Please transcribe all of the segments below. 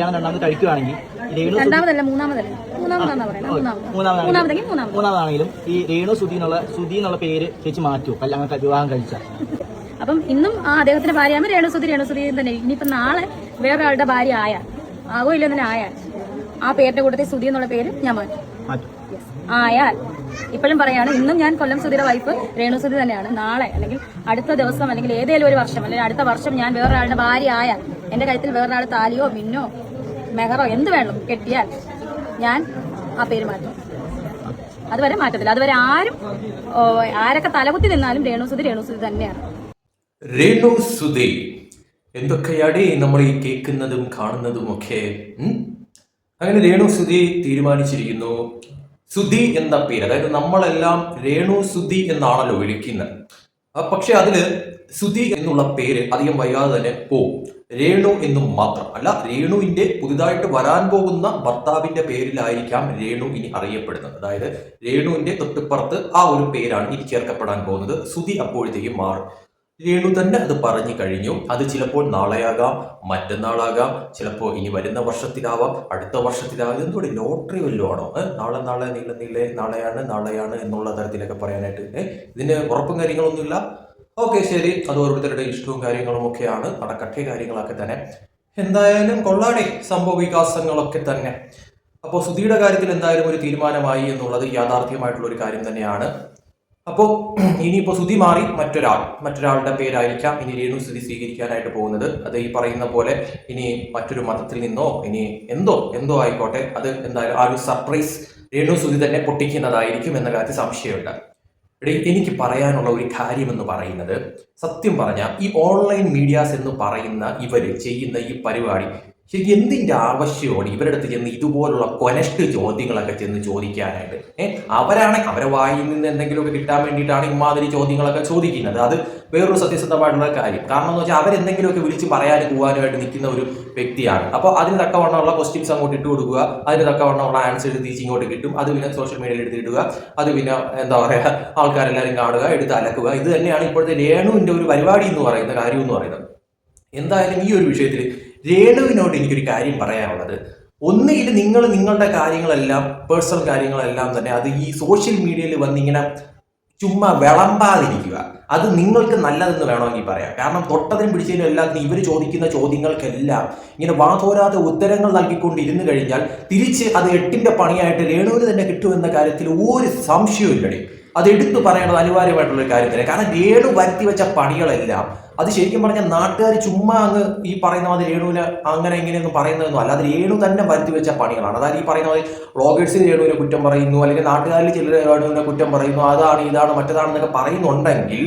കല്യാണം രണ്ടാമത് കഴിക്കുകയാണെങ്കിൽ രേണു രണ്ടാമതല്ല മൂന്നാമതല്ല. പറയുന്നത്. മൂന്നാമത്. മൂന്നാമതാണെങ്കിൽ മൂന്നാമതെങ്കിൽ മൂന്നാമത്. മൂന്നാമതാണെങ്കിലും ഈ രേണു സുധി എന്നുള്ള സുധി എന്നുള്ള പേര് ചേച്ചി മാറ്റൂ കല്യാണം വിവാഹം കഴിച്ച. അപ്പം ഇന്നും ആ അദ്ദേഹത്തിന്റെ ഭാര്യയാകുമ്പോൾ രേണുസുതി രേണുസുതി തന്നെ. ഇനിയിപ്പം നാളെ വേറൊരാളുടെ ഭാര്യ ആയാൽ ആകോ ഇല്ല തന്നെ ആയാൽ ആ പേരിന്റെ കൂട്ടത്തിൽ സുധി എന്നുള്ള പേര് ഞാൻ മാറ്റും. മാറ്റും. ആയാൽ ഇപ്പോഴും പറയാണ് ഇന്നും ഞാൻ കൊല്ലം സുധിയുടെ വൈഫ് രേണുസുതി തന്നെയാണ്. നാളെ അല്ലെങ്കിൽ അടുത്ത ദിവസം അല്ലെങ്കിൽ ഏതെങ്കിലും ഒരു വർഷം അല്ലെങ്കിൽ അടുത്ത വർഷം ഞാൻ വേറൊരാളുടെ ഭാര്യ ആയാൽ എന്റെ കഴുത്തിൽ വേറൊരാൾ താലിയോ മിന്നോ മെഹറോ എന്ത് വേണം കെട്ടിയാൽ ഞാൻ ആ പേര് മാറ്റും. അതുവരെ മാറ്റത്തില്ല. അതുവരെ ആരും ആരൊക്കെ തലകുത്തി നിന്നാലും രേണുസുതി രേണുസുതി തന്നെയാണ്. രേണുസുതി. എന്തൊക്കെയാടി നമ്മൾ ഈ കേൾക്കുന്നതും കാണുന്നതും ഒക്കെ? അങ്ങനെ രേണു സുധി തീരുമാനിച്ചിരിക്കുന്നു. സുധി എന്ന പേര്. അതായത് നമ്മളെല്ലാം രേണു സുധി എന്നാണല്ലോ വിളിക്കുന്നത്. പക്ഷെ അതിൽ സുധി എന്നുള്ള പേര് അധികം വയ്യാതെ തന്നെ പോവും. രേണു എന്നും മാത്രം. അല്ല രേണുവിന്റെ പുതുതായിട്ട് വരാൻ പോകുന്ന ഭർത്താവിന്റെ പേരിലായിരിക്കാം രേണു ഇനി അറിയപ്പെടുന്നത്. അതായത് രേണുവിന്റെ തൊട്ടുപ്പുറത്ത് ആ ഒരു പേരാണ് ഇനി ചേർക്കപ്പെടാൻ പോകുന്നത്. സുധി അപ്പോഴത്തേക്കും മാറും. രേണു തന്നെ അത് പറഞ്ഞു കഴിഞ്ഞു. അത് ചിലപ്പോൾ നാളെയാകാം മറ്റന്നാളാകാം ചിലപ്പോൾ ഇനി വരുന്ന വർഷത്തിലാവാം അടുത്ത വർഷത്തിലാവാം. ഒരു ലോട്ടറി വല്ലതും ആണോ? നാളെ നാളെ നീളെ നീളെ നാളെയാണ് നാളെയാണ് എന്നുള്ള തരത്തിലൊക്കെ പറയാനായിട്ട്? ഇതിന് ഉറപ്പും കാര്യങ്ങളൊന്നുമില്ല. ഓക്കെ ശരി. അത് ഓരോരുത്തരുടെ ഇഷ്ടവും കാര്യങ്ങളും ഒക്കെയാണ്. നടക്കട്ടെ കാര്യങ്ങളൊക്കെ തന്നെ. എന്തായാലും കൊള്ളാടെ സംഭവ വികാസങ്ങളൊക്കെ തന്നെ. അപ്പോൾ സുധിയുടെ കാര്യത്തിൽ എന്തായാലും ഒരു തീരുമാനമായി എന്നുള്ളത് യാഥാർത്ഥ്യമായിട്ടുള്ള ഒരു കാര്യം തന്നെയാണ്. അപ്പോൾ ഇനിയിപ്പോൾ സുധി മാറി മറ്റൊരാൾ. മറ്റൊരാളുടെ പേരായിരിക്കാം ഇനി രേണു സ്ഥിതി സ്വീകരിക്കാനായിട്ട് പോകുന്നത്. അത് ഈ പറയുന്ന പോലെ ഇനി മറ്റൊരു മതത്തിൽ നിന്നോ ഇനി എന്തോ എന്തോ ആയിക്കോട്ടെ. അത് എന്തായാലും ആ ഒരു സർപ്രൈസ് രേണു സുധി തന്നെ പൊട്ടിക്കുന്നതായിരിക്കും എന്ന കാര്യത്തിൽ സംശയമുണ്ട് എനിക്ക് പറയാനുള്ള ഒരു കാര്യമെന്ന് പറയുന്നത് സത്യം പറഞ്ഞാൽ ഈ ഓൺലൈൻ മീഡിയാസ് എന്ന് പറയുന്ന ഇവർ ചെയ്യുന്ന ഈ പരിപാടി ശരിക്കും എന്തിന്റെ ആവശ്യമാണ് ഇവരുടെ അടുത്ത് ചെന്ന് ഇതുപോലുള്ള കൊനഷ്ട് ചോദ്യങ്ങളൊക്കെ ചെന്ന് ചോദിക്കാനായിട്ട്? ഏഹ് അവരാണ് അവരെ വായിൽ നിന്ന് എന്തെങ്കിലുമൊക്കെ കിട്ടാൻ വേണ്ടിയിട്ടാണ് ഇമാതിരി ചോദ്യങ്ങളൊക്കെ ചോദിക്കുന്നത്. അത് വേറൊരു സത്യസന്ധമായിട്ടുള്ള കാര്യം. കാരണം എന്ന് വെച്ചാൽ അവരെന്തെങ്കിലുമൊക്കെ വിളിച്ച് പറയാനും പോകാനുമായിട്ട് നിൽക്കുന്ന ഒരു വ്യക്തിയാണ്. അപ്പോൾ അതിന് തക്കവണ്ണമുള്ള ക്വസ്റ്റ്യൻസ് അങ്ങോട്ട് ഇട്ട് കൊടുക്കുക. അതിന് തക്കവണ്ണമുള്ള ആൻസർ തിരിച്ച് ഇങ്ങോട്ട് കിട്ടും. അത് പിന്നെ സോഷ്യൽ മീഡിയയിൽ എടുത്തിടുക. അത് പിന്നെ എന്താ പറയുക ആൾക്കാരെല്ലാവരും കാണുക എടുത്ത് അലക്കുക. ഇത് തന്നെയാണ് ഇപ്പോഴത്തെ രേണുവിന്റെ ഒരു പരിപാടി എന്ന് പറയുന്ന കാര്യം എന്ന് പറയുന്നത്. എന്തായാലും ഈ ഒരു വിഷയത്തിൽ രേണുവിനോട് എനിക്കൊരു കാര്യം പറയാനുള്ളത്. ഒന്നുകിൽ നിങ്ങൾ നിങ്ങളുടെ കാര്യങ്ങളെല്ലാം പേഴ്സണൽ കാര്യങ്ങളെല്ലാം തന്നെ അത് ഈ സോഷ്യൽ മീഡിയയിൽ വന്നിങ്ങനെ ചുമ്മാ വിളമ്പാതിരിക്കുക. അത് നിങ്ങൾക്ക് നല്ലതെന്ന് വേണമെങ്കിൽ പറയാം. കാരണം തൊട്ടതിനും പിടിച്ചതിനും എല്ലാത്തിനും ഇവർ ചോദിക്കുന്ന ചോദ്യങ്ങൾക്കെല്ലാം ഇങ്ങനെ വാതോരാതെ ഉത്തരങ്ങൾ നൽകിക്കൊണ്ടിരുന്നു കഴിഞ്ഞാൽ തിരിച്ച് അത് എട്ടിന്റെ പണിയായിട്ട് രേണുവിന് തന്നെ കിട്ടുമെന്ന കാര്യത്തിൽ ഒരു സംശയവും ഇല്ലടി അത് എടുത്തു പറയേണ്ടത് അനിവാര്യമായിട്ടുള്ള ഒരു കാര്യം തന്നെ കാരണം രേണു വരുത്തി വെച്ച പണികളെല്ലാം അത് ശരിക്കും പറഞ്ഞാൽ നാട്ടുകാർ ചുമ്മാ അങ്ങ് ഈ പറയുന്ന മാതിരി രേണുവിന് അങ്ങനെ ഇങ്ങനെയൊന്നും പറയുന്നതൊന്നും അത് രേണു തന്നെ വരുത്തി വെച്ച പണികളാണ്. അതായത് ഈ പറയുന്ന മാതിരി വ്ളോഗേഴ്സ് രേണുവിനെ കുറ്റം പറയുന്നു അല്ലെങ്കിൽ നാട്ടുകാരിൽ ചില രേണുവിനെ കുറ്റം പറയുന്നു അതാണ് ഇതാണ് മറ്റേതാണെന്നൊക്കെ പറയുന്നുണ്ടെങ്കിൽ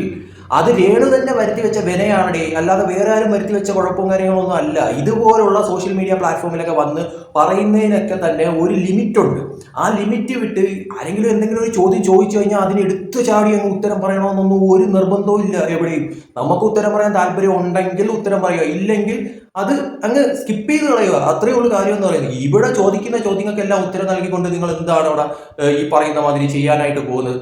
അത് രേണു തന്നെ വരുത്തി വെച്ച വിനയാണ് അല്ലാതെ വേറെ ആരും വരുത്തി വെച്ച കുഴപ്പവും കാര്യങ്ങളൊന്നും അല്ല. ഇതുപോലുള്ള സോഷ്യൽ മീഡിയ പ്ലാറ്റ്ഫോമിലൊക്കെ വന്ന് പറയുന്നതിനൊക്കെ തന്നെ ഒരു ലിമിറ്റുണ്ട്. ആ ലിമിറ്റ് വിട്ട് ആരെങ്കിലും എന്തെങ്കിലും ഒരു ചോദ്യം ചോദിച്ചു കഴിഞ്ഞാൽ അതിന് എടുത്തു ചാടി അങ്ങ് ഉത്തരം പറയണമെന്നൊന്നും ഒരു നിർബന്ധവും ഇല്ല എവിടെയും. നമുക്ക് ഉത്തരം പറയാൻ താല്പര്യം ഉണ്ടെങ്കിൽ ഉത്തരം പറയുക. ഇല്ലെങ്കിൽ അത് അങ്ങ് സ്കിപ്പ് ചെയ്ത് കളയുക. അത്രയേ ഉള്ളൂ കാര്യം എന്ന് പറയുന്നത്. ഇവിടെ ചോദിക്കുന്ന ചോദ്യങ്ങൾക്കെല്ലാം ഉത്തരം നൽകിക്കൊണ്ട് നിങ്ങൾ എന്താണ് അവിടെ ഈ പറയുന്ന മാതിരി ചെയ്യാനായിട്ട് പോകുന്നത്?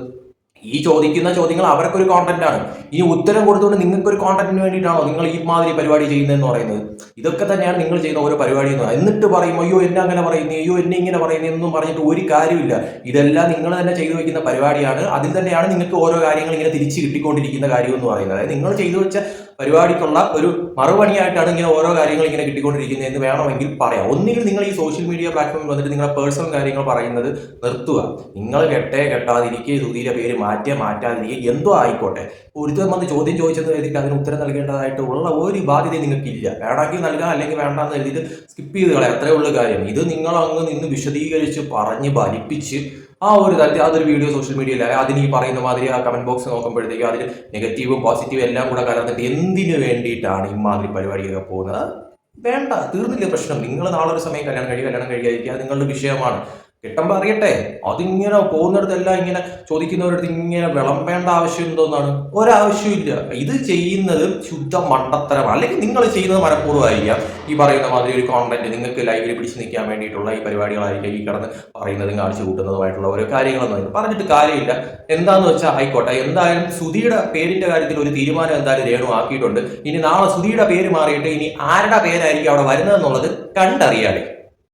ഈ ചോദിക്കുന്ന ചോദ്യങ്ങൾ അവർക്കൊരു കോണ്ടന്റ് ആണ്. ഈ ഉത്തരം കൊടുത്തുകൊണ്ട് നിങ്ങൾക്ക് ഒരു കോണ്ടന്റിന് വേണ്ടിയിട്ടാണോ നിങ്ങൾ ഈ മാതിരി പരിപാടി ചെയ്യുന്നതെന്ന് പറയുന്നത്? ഇതൊക്കെ തന്നെയാണ് നിങ്ങൾ ചെയ്യുന്ന ഓരോ പരിപാടി എന്ന്. എന്നിട്ട് പറയും അയ്യോ എന്നെ അങ്ങനെ പറയുന്നു അയ്യോ എന്നെ ഇങ്ങനെ പറയുന്നു എന്നും പറഞ്ഞിട്ട് ഒരു കാര്യമില്ല ഇതെല്ലാം നിങ്ങൾ തന്നെ ചെയ്തു വെക്കുന്ന പരിപാടിയാണ്. അതിൽ തന്നെയാണ് നിങ്ങൾക്ക് ഓരോ കാര്യങ്ങൾ ഇങ്ങനെ തിരിച്ചു കിട്ടിക്കൊണ്ടിരിക്കുന്ന കാര്യം എന്ന് പറയുന്നത്. അതായത് നിങ്ങൾ ചെയ്തു വെച്ച പരിപാടിക്കുള്ള ഒരു മറുപടിയായിട്ടാണ് ഇങ്ങനെ ഓരോ കാര്യങ്ങൾ ഇങ്ങനെ കിട്ടിക്കൊണ്ടിരിക്കുന്നത് എന്ന് വേണമെങ്കിൽ പറയാം. ഒന്നുകിൽ നിങ്ങൾ ഈ സോഷ്യൽ മീഡിയ പ്ലാറ്റ്ഫോമിൽ വന്നിട്ട് നിങ്ങളുടെ പേഴ്സണൽ കാര്യങ്ങൾ പറയുന്നത് നിർത്തുക. നിങ്ങൾ കെട്ടേ കെട്ടാതിരിക്കുക സുധീരെ പേര് മാറ്റിയ മാറ്റാതിരിക്കുക. എന്തോ ആയിക്കോട്ടെ. ഒരുത്തൻ വന്ന് ചോദ്യം ചോദിച്ചത് എഴുതിയിട്ട് അതിന് ഉത്തരം നൽകേണ്ടതായിട്ട് ഉള്ള ഒരു ബാധ്യത നിങ്ങൾക്കില്ല. വേണമെങ്കിൽ നൽകാം അല്ലെങ്കിൽ വേണ്ടെന്ന് എഴുതിയിട്ട് സ്കിപ്പ് ചെയ്ത് കളയാം. അത്രേ ഉള്ളൂ കാര്യം. ഇത് നിങ്ങൾ അങ്ങ് നിന്ന് വിശദീകരിച്ച് പറഞ്ഞ് ഫലിപ്പിച്ച് ആ ഒരു തരത്തിൽ അതൊരു വീഡിയോ സോഷ്യൽ മീഡിയയിലായ അതിന് ഈ പറയുന്ന മാതിരി ആ കമന്റ് ബോക്സ് നോക്കുമ്പോഴത്തേക്കും അതിൽ നെഗറ്റീവും പോസിറ്റീവും എല്ലാം കൂടെ കലർന്നിട്ട് എന്തിനു വേണ്ടിയിട്ടാണ് ഇമാതിരി പരിപാടിയൊക്കെ പോകുന്നത്? വേണ്ട തീർന്നില്ല പ്രശ്നം. നിങ്ങൾ നാളെ ഒരു സമയം കല്യാണം കഴിയും കല്യാണം കഴിയാതിരിക്കുക നിങ്ങളുടെ വിഷയമാണ്. കിട്ടുമ്പോ അറിയട്ടെ. അതിങ്ങനെ പോകുന്നിടത്തെല്ലാം ഇങ്ങനെ ചോദിക്കുന്നവരടുത്ത് ഇങ്ങനെ വിളമ്പേണ്ട ആവശ്യം എന്തോന്നാണ്? ഒരാവശ്യമില്ല ഇത് ചെയ്യുന്നത് ശുദ്ധ മണ്ടത്തരമാണ് അല്ലെങ്കിൽ നിങ്ങൾ ചെയ്യുന്നത് മനഃപൂർവമായിരിക്കാം. ഈ പറയുന്ന മാതിരി ഒരു കോണ്ടന്റ് നിങ്ങൾക്ക് ലൈവിൽ പിടിച്ച് നിൽക്കാൻ വേണ്ടിയിട്ടുള്ള ഈ പരിപാടികളായിരിക്കും ഈ കിടന്ന് പറയുന്നതും കാണിച്ചു കൂട്ടുന്നതുമായിട്ടുള്ള ഓരോ കാര്യങ്ങളൊന്നും പറഞ്ഞിട്ട് കാര്യമില്ല. എന്താന്ന് വെച്ചാൽ ആയിക്കോട്ടെ. എന്തായാലും സുധിയുടെ പേരിന്റെ കാര്യത്തിൽ ഒരു തീരുമാനം എന്തായാലും രേണു ആക്കിയിട്ടുണ്ട്. ഇനി നാളെ സുധിയുടെ പേര് മാറിയിട്ട് ഇനി ആരുടെ പേരായിരിക്കും അവിടെ വരുന്നതെന്നുള്ളത് കണ്ടറിയാതെ